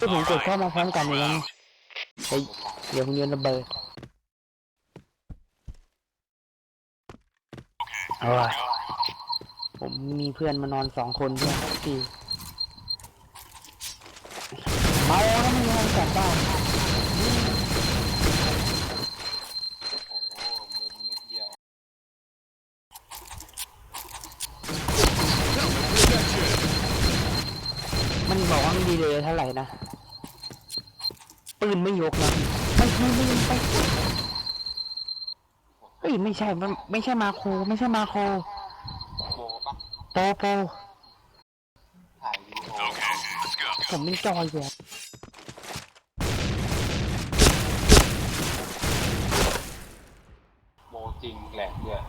ก็ผมกดเข้ามาพร้อมกันเลยนะเฮ้ยเดี๋ยวคุณโยนระเบิดเอาล่ะผมมีเพื่อนมานอนสองคนเพื่อนสี่เมาแล้วไม่ยอมกลับบ้านโอ้โหมุมนิดเดียวมันบอกว่าไม่ดีเลยเท่าไหร่นะ ปืนไม่ยกนะไม่ไม่ไม่ไม่เอ้ยไม่ใช่มันไม่ใช่มาโครไม่ใช่มาโครโบปะโปโปถ่ายวีดีโอผมเป็นจอยอยู่อะโบจริงแหลกด้วย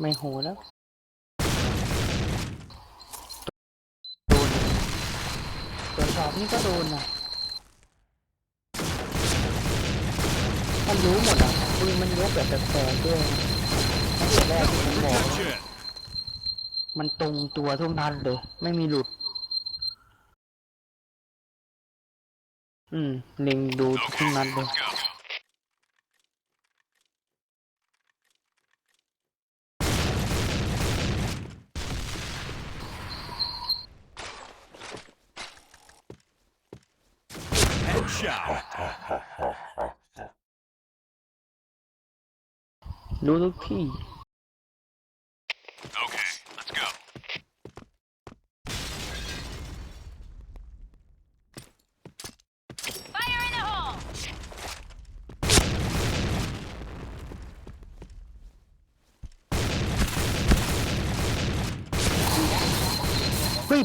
ไม่โหแล้วโด นี่ก็โดนนะมันรู้หมดอะปืนมันยกแบบแปลกๆด้วยตั้งแต่แรกที่ผมบอกมันตรงตัวทุกนัดเลย ไม่มีหลุด อืมเล็งดูทุกนัดเลย รู้ทุกที่ Fire in the hole! เฮ้ย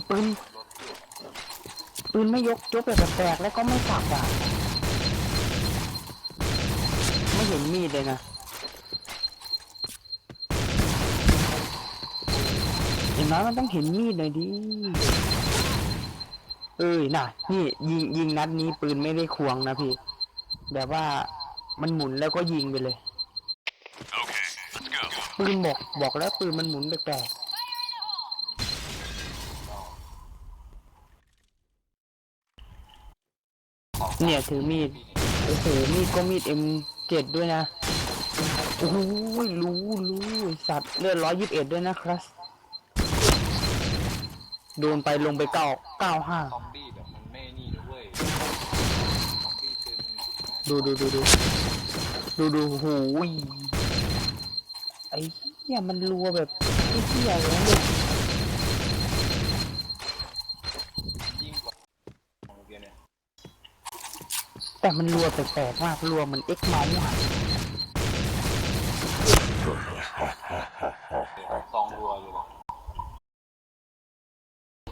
ปืนปืนไม่ยกยกแบบแปลกๆแล้วก็ไม่สับอะไม่เห็นมีดเลยนะอย่างน้อยมันต้องเห็นมีดหน่อยดิ เอ้ยน่ะ นี่ยิงยิงนัดนี้ปืนไม่ได้ควงนะพี่ แบบว่ามันหมุนแล้วก็ยิงไปเลย ปืนบอกบอกแล้วปืนมันหมุนแปลก เนี่ยถือมีดโอ้โหมีดก็มีด M7 ด้วยนะโอ้โหรู้รู้สัตว์เลือดร้อยยิบเอ็ดด้วยนะครับโดนไปลงไปเก้าเก้าห้าซอมบี้แบบมันไม่นี่นะเว้ยซอมบี้คือมันหนักนะดูดูดูดูดูดูโอ้โหยไอ้เหี้ยมันรัวแบบไอ้เหี้ยเลยนะเนี่ย ยิ่งกว่าของโรงเรียนเนี่ย แต่มันรัวแปลกๆมากรัวเหมันเอ็กเมาส์อะซองรัวเลยนะ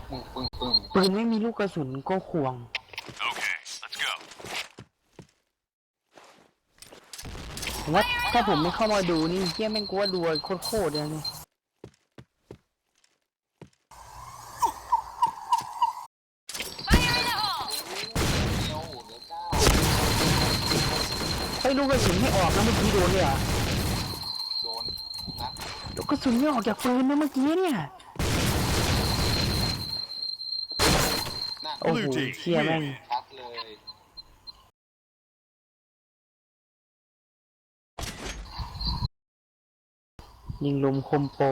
ปึ้งปึ้งปึ้งปืนไม่มีลูกกระสุนก็ควงผมว่าถ้าผมไม่เข้ามาดูนี่เหี้ยแม่งกลัวรัวโคตรๆเลยนี่ Fire in the hole! เดียวเหลือเก้า ไอ้ยลูกกระสุนไม่ออกนะเมื่อกี้โดนเลยเหรอะโดนนัดลูกกระสุนไม่ออกจากปืนนะเมื่อกี้เนี่ยหน้าโอ้โหเชี่ยแม่งชัดเลยยิงลมคมโปร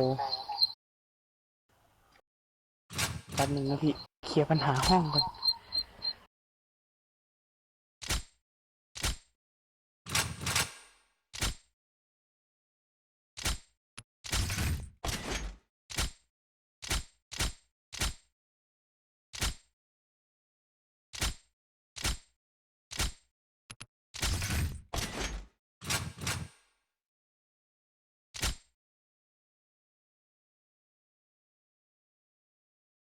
แป๊บหนึ่งนะพี่ เคลียร์ปัญหาห้องก่อน